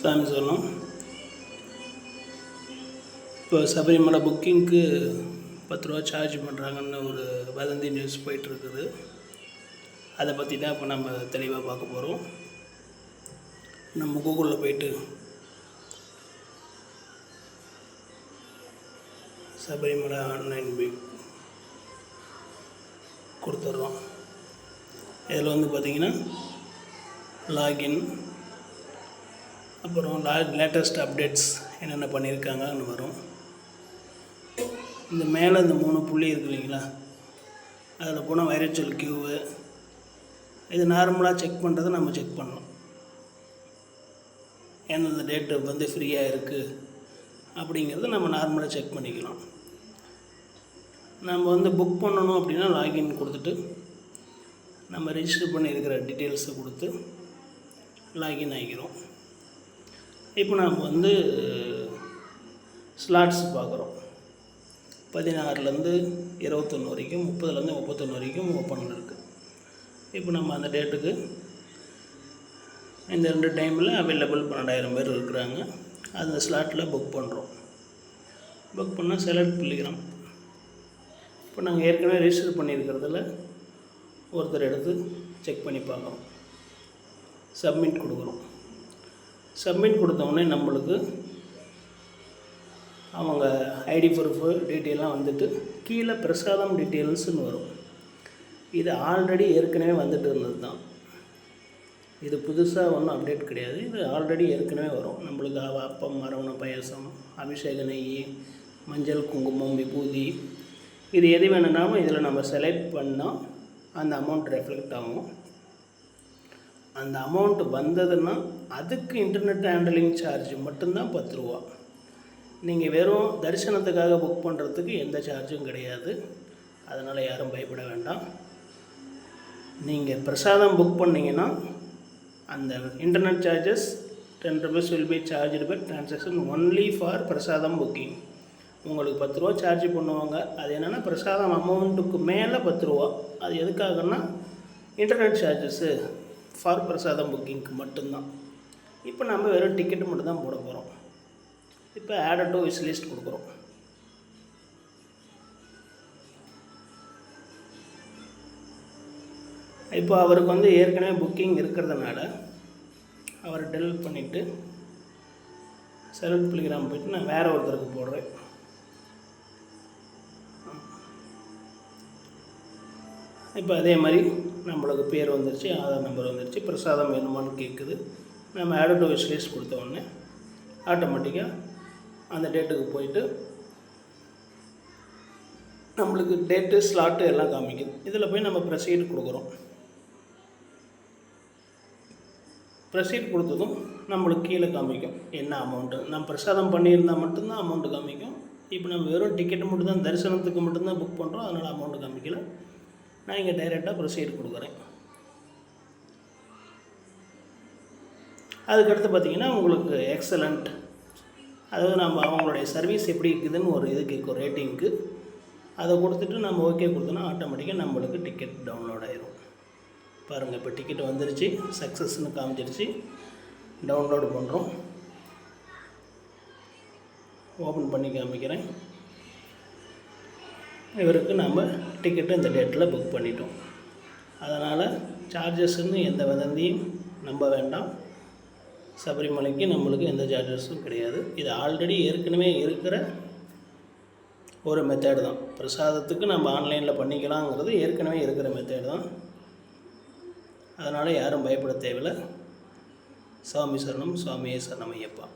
சாமி சொல்லும் இப்போ சபரிமலை புக்கிங்க்கு பத்து ரூபா சார்ஜ் பண்ணுறாங்கன்னு ஒரு வதந்தி நியூஸ் போயிட்டுருக்குது. அதை பற்றி தான் இப்போ நம்ம தெளிவாக பார்க்க போகிறோம் நம்ம கூகுளில் போயிட்டு சபரிமலை ஆன்லைன் பிக் கொடுத்துட்றோம். இதில் வந்து பார்த்திங்கன்னா லாகின் அப்புறம் லா லேட்டஸ்ட் அப்டேட்ஸ் என்னென்ன பண்ணியிருக்காங்கன்னு வரும். இந்த மேலே இந்த மூணு புள்ளி இருக்கு இல்லைங்களா? அதில் போனால் வைரச்சுவல் கியூவு இது நார்மலாக செக் பண்ணுறதை நம்ம செக் பண்ணணும். எந்தெந்த டேட்டு வந்து ஃப்ரீயாக இருக்குது அப்படிங்கிறத நம்ம நார்மலாக செக் பண்ணிக்கலாம். நம்ம வந்து புக் பண்ணணும் அப்படின்னா லாகின் கொடுத்துட்டு நம்ம ரெஜிஸ்டர் பண்ணியிருக்கிற டீட்டெயில்ஸை கொடுத்து லாகின் ஆகிக்கிறோம் இப்போ நம்ம வந்து ஸ்லாட்ஸ் பார்க்குறோம். பதினாறுலேருந்து இருபத்தொன்று வரைக்கும் முப்பதுலேருந்து முப்பத்தொன்று வரைக்கும் ஓப்பன் இருக்குது இப்போ நம்ம அந்த டேட்டுக்கு இந்த ரெண்டு டைமில் அவைலபிள் பன்னெண்டாயிரம் பேர் இருக்கிறாங்க. அந்த ஸ்லாட்டில் புக் பண்ணுறோம் புக் பண்ணால் செலக்ட் பண்ணிக்கிறோம். இப்போ நாங்கள் ஏற்கனவே ரிஜிஸ்டர் பண்ணியிருக்கிறதுல ஒருத்தர் எடுத்து செக் பண்ணி பார்க்குறோம். சப்மிட் கொடுக்குறோம். சப்மிட் கொடுத்தோடனே நம்மளுக்கு அவங்க ஐடி ப்ரூஃபு டீட்டெயிலாம் வந்துட்டு கீழே பிரசாதம் டீட்டெயில்ஸ்னு வரும். இது ஆல்ரெடி ஏற்கனவே வந்துட்டு இருந்தது தான் இது புதுசாக ஒன்றும் அப்டேட் கிடையாது. இது ஆல்ரெடி ஏற்கனவே வரும். நம்மளுக்கு அப்பம் மரவண பாயசம் அபிஷேக நெய் மஞ்சள் குங்குமம் விபூதி. இது எது வேணும்னாலும் இதில் நம்ம செலக்ட் பண்ணால் அந்த அமௌண்ட் ரெஃப்ளெக்ட் ஆகும். அந்த அமௌண்ட் வந்ததுன்னா அதுக்கு இன்டர்நெட் ஹேண்டலிங் சார்ஜ் மட்டும்தான் பத்து ரூபா. நீங்கள் வெறும் தரிசனத்துக்காக புக் பண்ணுறதுக்கு எந்த சார்ஜும் கிடையாது. அதனால் யாரும் பயப்பட வேண்டாம். நீங்கள் பிரசாதம் புக் பண்ணீங்கன்னா அந்த internet charges ten rupees will be charge by transaction only for prasadam booking உங்களுக்கு பத்து ரூபா சார்ஜ் பண்ணுவாங்க. அது என்னென்னா பிரசாதம் அமௌண்ட்டுக்கு மேலே பத்து ரூபா. அது எதுக்காகன்னா இன்டர்நெட் சார்ஜஸ்ஸு ஃபார் பிரசாதம் புக்கிங்க்கு மட்டும்தான். இப்போ நம்ம வெறும் டிக்கெட்டு மட்டும் தான் போட போகிறோம் இப்போ ஆட் டு விஸ் லிஸ்ட் கொடுக்குறோம். இப்போ அவருக்கு வந்து ஏற்கனவே புக்கிங் இருக்கிறதுனால அவரை டெலிட் பண்ணிவிட்டு செலக்ட் பிளிகிராம் போயிட்டு நான் வேறு ஒருத்தருக்கு போடுறேன். இப்போ அதே மாதிரி நம்மளுக்கு பேர் வந்துருச்சு ஆதார் நம்பர் வந்துருச்சு பிரசாதம் வேணுமான்னு கேட்குது நம்ம ஆட் டு விஷ் லிஸ்ட் கொடுத்த உடனே ஆட்டோமேட்டிக்காக அந்த டேட்டுக்கு போயிட்டு நம்மளுக்கு டேட்டு ஸ்லாட்டு எல்லாம் காமிக்குது. இதில் போய் நம்ம ப்ரொசீட் கொடுக்குறோம். ப்ரொசீட் கொடுத்ததும் நம்மளுக்கு கீழே காமிக்கும். என்ன அமௌண்ட்டு நம்ம பிரசாதம் பண்ணியிருந்தால் மட்டும்தான் அமௌண்ட்டு காமிக்கும். இப்போ நம்ம வெறும் டிக்கெட்டு மட்டும்தான் தரிசனத்துக்கு மட்டும்தான் புக் பண்ணுறோம் அதனால் அமௌண்ட்டு காமிக்கல. நான் இங்கே டைரெக்டாக ப்ரொசீட் கொடுக்குறேன். அதுக்கடுத்து பார்த்தீங்கன்னா உங்களுக்கு எக்ஸலண்ட் அதாவது நம்ம அவங்களுடைய சர்வீஸ் எப்படி இருக்குதுன்னு ஒரு இது கேட்கும் ரேட்டிங்க்கு அதை கொடுத்துட்டு நம்ம ஓகே கொடுத்தோன்னா ஆட்டோமேட்டிக்காக நம்மளுக்கு டிக்கெட் டவுன்லோட் ஆயிரும். பாருங்கள் இப்போ டிக்கெட் வந்துருச்சு சக்ஸஸ்னு காமிச்சிருச்சு. டவுன்லோடு பண்ணுறோம் ஓப்பன் பண்ணி காமிக்கிறேன். இவருக்கு நம்ம டிக்கெட்டு இந்த டேட்டில் புக் பண்ணிட்டோம். அதனால் சார்ஜஸ்ன்னு எந்த வதந்தியும் நம்ப வேண்டாம். சபரிமலைக்கு நம்மளுக்கு எந்த சார்ஜஸும் கிடையாது. இது ஆல்ரெடி ஏற்கனவே இருக்கிற ஒரு மெத்தேடு தான். பிரசாதத்துக்கு நம்ம ஆன்லைனில் பண்ணிக்கலாங்கிறது ஏற்கனவே இருக்கிற மெத்தேடு தான். அதனால் யாரும் பயப்பட தேவையில்லை. சுவாமி சரணம் சுவாமியே சரணம் ஐயப்பா.